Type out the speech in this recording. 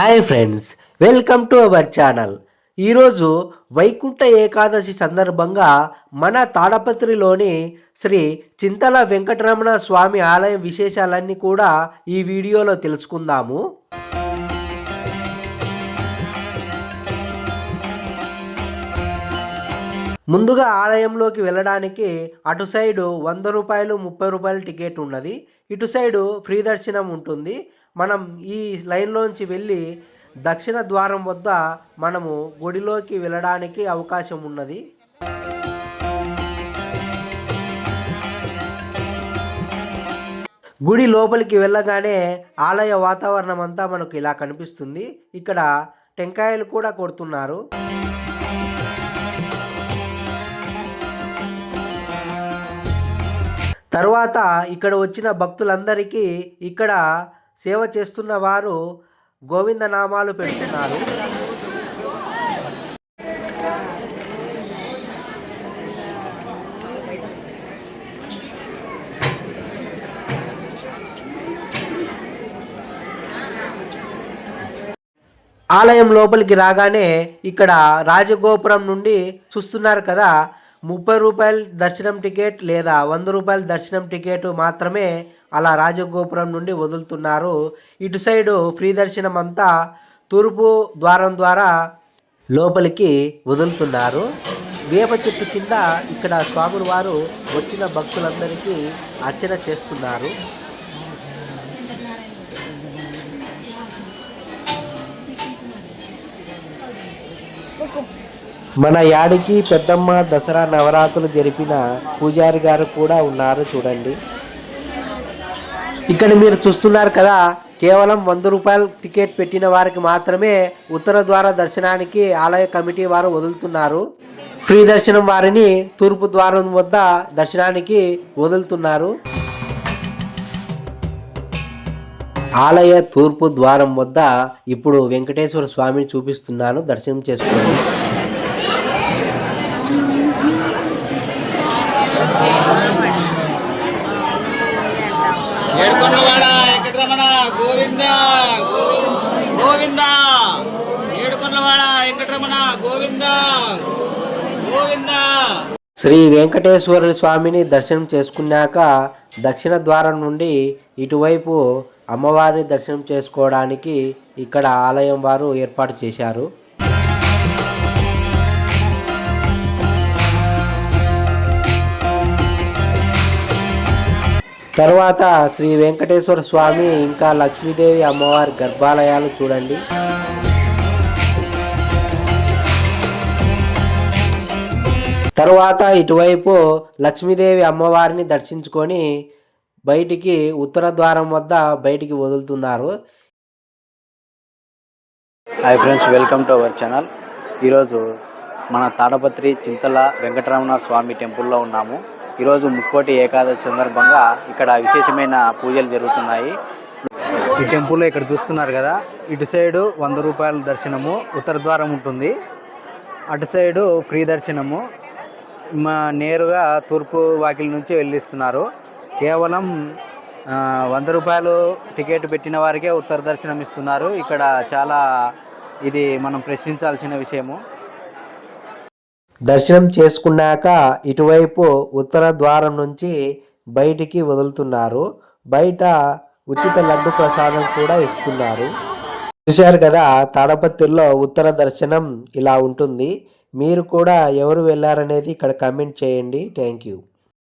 Hi friends welcome to our channel. ఈరోజు వైకుంఠ ఏకాదశి సందర్భంగా మన తాడపత్రిలోని శ్రీ చింతల వెంకటరమణ స్వామి ఆలయ విశేషాలన్నీ కూడా ఈ వీడియోలో తెలుసుకుందాము. ముందుగా ఆలయంలోకి వెళ్ళడానికి అటు సైడు వంద రూపాయలు ముప్పై రూపాయల టికెట్ ఉన్నది. ఇటు సైడు ఫ్రీ దర్శనం ఉంటుంది. మనం ఈ లైన్లోంచి వెళ్ళి దక్షిణ ద్వారం వద్ద మనము గుడిలోకి వెళ్ళడానికి అవకాశం ఉన్నది. గుడి లోపలికి వెళ్ళగానే ఆలయ వాతావరణం అంతా మనకు ఇలా కనిపిస్తుంది. ఇక్కడ టెంకాయలు కూడా కొడుతున్నారు. తర్వాత ఇక్కడ వచ్చిన భక్తులందరికీ ఇక్కడ సేవ చేస్తున్న వారు గోవింద నామాలు పెడుతున్నారు. ఆలయం లోపలికి రాగానే ఇక్కడ రాజగోపురం నుండి చూస్తున్నారు కదా ముప్పై రూపాయల దర్శనం టికెట్ లేదా వంద రూపాయల దర్శనం టికెట్ మాత్రమే అలా రాజగోపురం నుండి వదులుతున్నారు. ఇటు సైడు ఫ్రీ దర్శనం అంతా తూర్పు ద్వారం ద్వారా లోపలికి వదులుతున్నారు. వేప చెట్టు కింద ఇక్కడ స్వాములు వారు వచ్చిన భక్తులందరికీ అర్చన చేస్తున్నారు. మన యాడికి పెద్దమ్మ దసరా నవరాత్రులు జరిపిన పూజారి గారు కూడా ఉన్నారు చూడండి. ఇక్కడ మీరు చూస్తున్నారు కదా కేవలం వంద రూపాయలు టికెట్ పెట్టిన వారికి మాత్రమే ఉత్తర ద్వార దర్శనానికి ఆలయ కమిటీ వారు వదులుతున్నారు. ఫ్రీ దర్శనం వారిని తూర్పు ద్వారం వద్ద దర్శనానికి వదులుతున్నారు. ఆలయ తూర్పు ద్వారం వద్ద ఇప్పుడు వెంకటేశ్వర స్వామిని చూపిస్తున్నాను దర్శనం చేసుకోండి ఏడుకొండవాడ వెంకటరమణ గోవింద గోవింద ఏడుకొండవాడ వెంకటరమణ గోవింద గోవింద. శ్రీ వెంకటేశ్వర స్వామిని దర్శనం చేసుకున్నాక దక్షిణ ద్వారం నుండి ఇటువైపు అమ్మవారిని దర్శనం చేసుకోవడానికి ఇక్కడ ఆలయం వారు ఏర్పాటు చేశారు. తర్వాత శ్రీ వెంకటేశ్వర స్వామి ఇంకా లక్ష్మీదేవి అమ్మవారి గర్భాలయాలు చూడండి. తర్వాత ఇటువైపు లక్ష్మీదేవి అమ్మవారిని దర్శించుకొని బయటికి ఉత్తర ద్వారం వద్ద బయటికి వదులుతున్నారు. Hi friends welcome to our channel ఈరోజు మన తాడపత్రి చింతల వెంకటరమణ స్వామి టెంపుల్లో ఉన్నాము. ఈరోజు ముక్కోటి ఏకాదశి సందర్భంగా ఇక్కడ విశేషమైన పూజలు జరుగుతున్నాయి. ఈ టెంపుల్లో ఇక్కడ చూస్తున్నారు కదా ఇటు సైడు వంద రూపాయల దర్శనము ఉత్తర ద్వారం ఉంటుంది. అటు సైడు ఫ్రీ దర్శనము. మా నేరుగా తూర్పు వాకిలి నుంచి వెళ్ళిస్తున్నారు. కేవలం వంద రూపాయలు టికెట్ పెట్టిన వారికే ఉత్తర దర్శనం ఇస్తున్నారు ఇక్కడ చాలా ఇది మనం ప్రశ్నించాల్సిన విషయము. దర్శనం చేసుకున్నాక ఇటువైపు ఉత్తర ద్వారం నుంచి బయటికి వదులుతున్నారు. బయట ఉచిత లడ్డు ప్రసాదం కూడా ఇస్తున్నారు. చూశారు కదా తాడపత్రిలో ఉత్తర దర్శనం ఇలా ఉంటుంది. మీరు కూడా ఎవరు వెళ్ళారనేది ఇక్కడ కమెంట్ చేయండి. Thank you.